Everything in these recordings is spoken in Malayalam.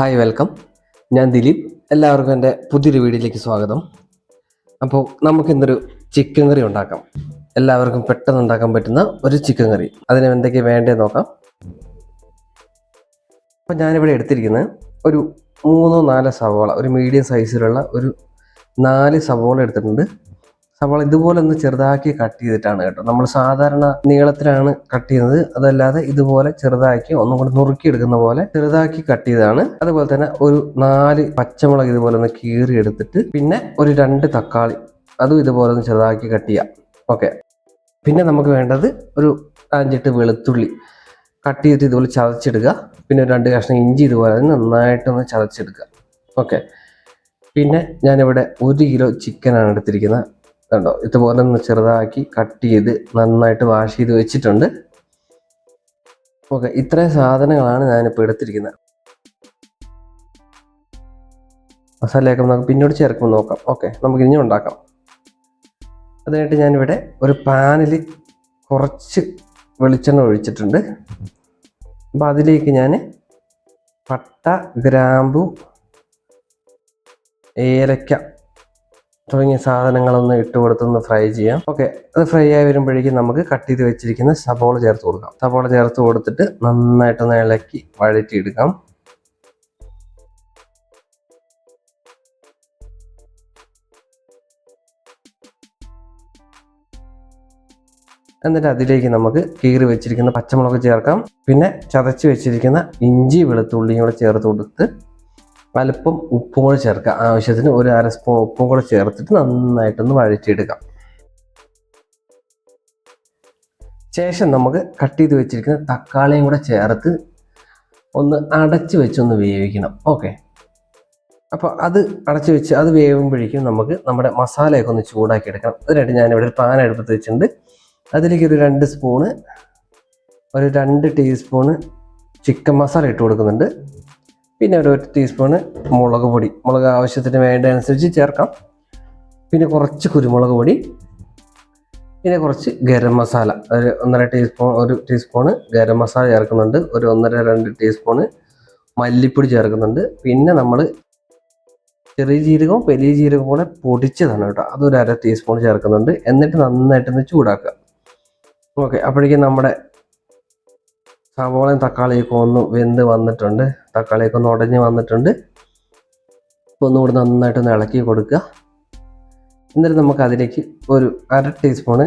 Hi welcome. ഞാൻ ദിലീപ്. എല്ലാവർക്കും എന്റെ പുതിയൊരു വീഡിയോയിലേക്ക് സ്വാഗതം. അപ്പോൾ നമുക്ക് ഇന്നൊരു ചിക്കൻ കറി ഉണ്ടാക്കാം. എല്ലാവർക്കും പെട്ടെന്ന് ഉണ്ടാക്കാൻ പറ്റുന്ന ഒരു ചിക്കൻ കറി. അതിന് എന്തൊക്കെ വേണ്ടത് നോക്കാം. അപ്പോൾ ഞാനിവിടെ എടുത്തിരിക്കുന്നത് ഒരു മൂന്നോ നാലോ സവോള ഒരു മീഡിയം സൈസിലുള്ള ഒരു നാല് സവോള എടുത്തിട്ടുണ്ട്. സവാള ഇതുപോലെ ഒന്ന് ചെറുതാക്കി കട്ട് ചെയ്തിട്ടാണ് കേട്ടോ. നമ്മൾ സാധാരണ നീളത്തിലാണ് കട്ട് ചെയ്യുന്നത്. അതല്ലാതെ ഇതുപോലെ ചെറുതാക്കി ഒന്നും കൂടി നുറുക്കി എടുക്കുന്ന പോലെ ചെറുതാക്കി കട്ട് ചെയ്താണ് അതുപോലെ തന്നെ ഒരു നാല് പച്ചമുളക് ഇതുപോലെ ഒന്ന് കീറി എടുത്തിട്ട് പിന്നെ ഒരു രണ്ട് തക്കാളി അതും ഇതുപോലെ ഒന്ന് ചെറുതാക്കി കട്ട് ചെയ്യാം. ഓക്കെ പിന്നെ നമുക്ക് വേണ്ടത് ഒരു അഞ്ചെട്ട് വെളുത്തുള്ളി കട്ട് ചെയ്തിട്ട് ഇതുപോലെ ചതച്ചെടുക്കുക പിന്നെ രണ്ട് കഷ്ണം ഇഞ്ചി ഇതുപോലെ നന്നായിട്ടൊന്ന് ചതച്ചെടുക്കുക ഓക്കെ പിന്നെ ഞാനിവിടെ ഒരു കിലോ ചിക്കനാണ് എടുത്തിരിക്കുന്നത്. കണ്ടോ? ഇതുപോലെ ഒന്ന് ചെറുതാക്കി കട്ട് ചെയ്ത് നന്നായിട്ട് വാഷ് ചെയ്ത് വെച്ചിട്ടുണ്ട്. ഓക്കെ ഇത്രയും സാധനങ്ങളാണ് ഞാനിപ്പോൾ എടുത്തിരിക്കുന്നത്. മസാലയൊക്കെ നമുക്ക് പിന്നോട് ചേർക്കുമ്പോൾ നോക്കാം. ഓക്കെ നമുക്ക് ഇനി ഉണ്ടാക്കാം. അതിനായിട്ട് ഞാനിവിടെ ഒരു പാനിൽ കുറച്ച് വെളിച്ചെണ്ണ ഒഴിച്ചിട്ടുണ്ട്. അപ്പോൾ അതിലേക്ക് ഞാൻ പട്ട ഗ്രാമ്പു ഏലക്ക തുടങ്ങിയ സാധനങ്ങളൊന്ന് ഇട്ട് കൊടുത്തൊന്ന് ഫ്രൈ ചെയ്യാം. ഓക്കെ അത് ഫ്രൈ ആയി വരുമ്പോഴേക്കും നമുക്ക് കട്ട് ചെയ്ത് വെച്ചിരിക്കുന്ന സബോള ചേർത്ത് കൊടുക്കാം. സബോള ചേർത്ത് കൊടുത്തിട്ട് നന്നായിട്ടൊന്ന് ഇളക്കി വഴറ്റി എടുക്കാം എന്നിട്ട് അതിലേക്ക് നമുക്ക് കീറി വെച്ചിരിക്കുന്ന പച്ചമുളക് ചേർക്കാം. പിന്നെ ചതച്ച് വെച്ചിരിക്കുന്ന ഇഞ്ചി വെളുത്തുള്ളിയും കൂടെ ചേർത്ത് കൊടുത്ത് അല്പം ഉപ്പും കൂടെ ചേർക്കുക. ആവശ്യത്തിന് ഒരു അര സ്പൂൺ ഉപ്പും കൂടെ ചേർത്തിട്ട് നന്നായിട്ടൊന്ന് വഴറ്റിയെടുക്കാം. ശേഷം നമുക്ക് കട്ട് ചെയ്ത് വെച്ചിരിക്കുന്ന തക്കാളിയും കൂടെ ചേർത്ത് ഒന്ന് അടച്ച് വെച്ചൊന്ന് വേവിക്കണം. ഓക്കെ. അപ്പോൾ അത് അടച്ച് വെച്ച് അത് വേവുമ്പോഴേക്കും നമുക്ക് നമ്മുടെ മസാലയൊക്കെ ഒന്ന് ചൂടാക്കി എടുക്കണം അതിനായിട്ട് ഞാനിവിടെ ഒരു പാൻ എടുത്ത് വെച്ചിട്ടുണ്ട്. അതിലേക്ക് ഒരു രണ്ട് സ്പൂണ് ഒരു രണ്ട് ടീസ്പൂണ് ചിക്കൻ മസാല ഇട്ട് കൊടുക്കുന്നുണ്ട്. പിന്നെ ഒരു ഒരു ടീസ്പൂണ് മുളക് പൊടി. മുളക് ആവശ്യത്തിന് വേണ്ട അനുസരിച്ച് ചേർക്കാം. പിന്നെ കുറച്ച് കുരുമുളക് പൊടി. പിന്നെ കുറച്ച് ഗരം മസാല. ഒരു ഒന്നര ടീസ്പൂൺ ഒരു ടീസ്പൂണ് ഗരം മസാല ചേർക്കുന്നുണ്ട്. ഒരു ഒന്നര രണ്ട് ടീസ്പൂണ് മല്ലിപ്പൊടി ചേർക്കുന്നുണ്ട്. പിന്നെ നമ്മൾ ചെറിയ ജീരകവും വലിയ ജീരകവും കൂടെ പൊടിച്ചതാണ് കേട്ടോ. അതൊരു അര ടീസ്പൂൺ ചേർക്കുന്നുണ്ട്. എന്നിട്ട് നന്നായിട്ടൊന്ന് ചൂടാക്കുക. ഓക്കെ അപ്പോഴേക്കും നമ്മുടെ സവോളയും തക്കാളിയൊക്കെ ഒന്ന് വെന്ത് വന്നിട്ടുണ്ട്. തക്കാളിയൊക്കെ ഒന്ന് ഉടഞ്ഞ് വന്നിട്ടുണ്ട്. അപ്പോൾ ഒന്നുകൂടി നന്നായിട്ടൊന്ന് ഇളക്കി കൊടുക്കുക. എന്നിട്ട് നമുക്ക് അതിലേക്ക് ഒരു അര ടീസ്പൂണ്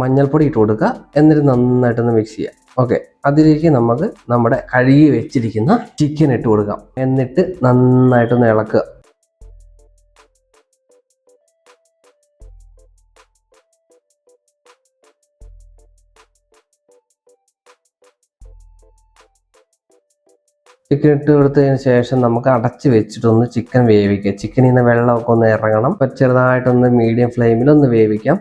മഞ്ഞൾപ്പൊടി ഇട്ട് കൊടുക്കുക. എന്നിട്ട് നന്നായിട്ടൊന്ന് മിക്സ് ചെയ്യുക. ഓക്കെ. അതിലേക്ക് നമുക്ക് നമ്മുടെ കഴുകി വെച്ചിരിക്കുന്ന ചിക്കൻ ഇട്ട് കൊടുക്കാം. എന്നിട്ട് നന്നായിട്ടൊന്ന് ഇളക്കുക. ചിക്കൻ ഇട്ട് കൊടുത്തതിന് ശേഷം നമുക്ക് അടച്ച് വെച്ചിട്ടൊന്ന് ചിക്കൻ വേവിക്കുക ചിക്കനിൽ നിന്ന് വെള്ളമൊക്കെ ഒന്ന് ഇറങ്ങണം. ചെറുതായിട്ടൊന്ന് മീഡിയം ഫ്ലെയിമിൽ ഒന്ന് വേവിക്കാം.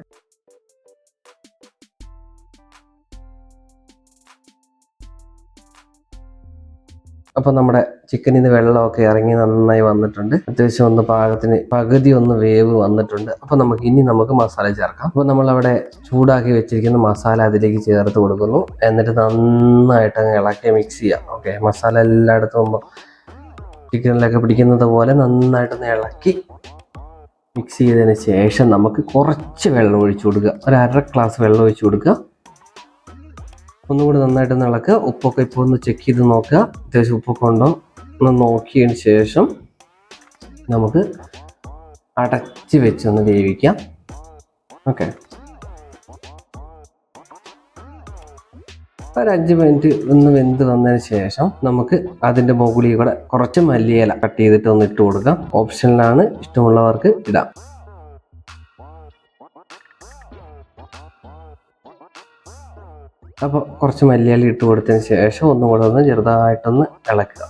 അപ്പോൾ നമ്മുടെ ചിക്കനിൽ വെള്ളമൊക്കെ ഇറങ്ങി നന്നായി വന്നിട്ടുണ്ട്. അത്യാവശ്യം ഒന്ന് പാകത്തിന് പകുതി ഒന്ന് വേവ് വന്നിട്ടുണ്ട്. അപ്പോൾ നമുക്ക് ഇനി നമുക്ക് മസാല ചേർക്കാം. അപ്പോൾ നമ്മളവിടെ ചൂടാക്കി വെച്ചിരിക്കുന്ന മസാല അതിലേക്ക് ചേർത്ത് കൊടുക്കുന്നു. എന്നിട്ട് നന്നായിട്ട് അങ്ങ് ഇളക്കി മിക്സ് ചെയ്യാം. ഓക്കെ മസാല എല്ലായിടത്തും ആകുമ്പോൾ ചിക്കനിലൊക്കെ പിടിക്കുന്നത് പോലെ നന്നായിട്ടൊന്ന് ഇളക്കി മിക്സ് ചെയ്തതിന് ശേഷം നമുക്ക് കുറച്ച് വെള്ളം ഒഴിച്ചു കൊടുക്കുക. ഒരു അര ഗ്ലാസ് വെള്ളം ഒഴിച്ചു കൊടുക്കുക. ഒന്നും കൂടി നന്നായിട്ട് ഇളക്കുക ഉപ്പൊക്കെ ഇപ്പോൾ ഒന്ന് ചെക്ക് ചെയ്ത് നോക്കുക അത്യാവശ്യം ഉപ്പൊക്കെ ഉണ്ടോ? ഒന്ന് നോക്കിയതിന് ശേഷം നമുക്ക് അടച്ച് വെച്ചൊന്ന് വേവിക്കാം. ഓക്കെ. ഒരു അഞ്ച് മിനിറ്റ് ഒന്ന് വെന്ത് വന്നതിന് ശേഷം നമുക്ക് അതിന്റെ മുകളിൽ കൂടെ കുറച്ച് മല്ലിയില കട്ട് ചെയ്തിട്ട് ഒന്ന് ഇട്ട് കൊടുക്കാം. ഓപ്ഷനിലാണ് ഇഷ്ടമുള്ളവർക്ക് ഇടാം. അപ്പോൾ കുറച്ച് മല്ലിയില ഇട്ട് കൊടുത്തതിന് ശേഷം ഒന്നും കൂടെ ഒന്ന് ചെറുതായിട്ടൊന്ന് ഇളക്കുക.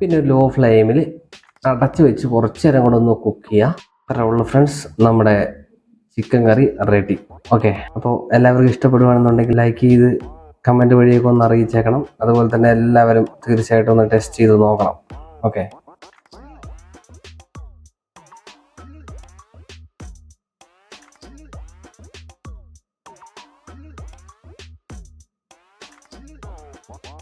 പിന്നെ ലോ ഫ്ലെയിമിൽ അടച്ച് വെച്ച് കുറച്ച് നേരം കൂടെ ഒന്ന് കുക്ക് ചെയ്യുക അത്രേ ഉള്ളൂ ഫ്രണ്ട്സ് നമ്മുടെ ചിക്കൻ കറി റെഡി ഓക്കെ അപ്പോൾ എല്ലാവർക്കും ഇഷ്ടപ്പെടുവാണെന്നുണ്ടെങ്കിൽ ലൈക്ക് ചെയ്ത് കമന്റ് വഴിയൊക്കെ ഒന്ന് അറിയിച്ചേക്കണം. അതുപോലെ തന്നെ എല്ലാവരും തീർച്ചയായിട്ടും ഒന്ന് ടെസ്റ്റ് ചെയ്ത് നോക്കണം. Okay Bye.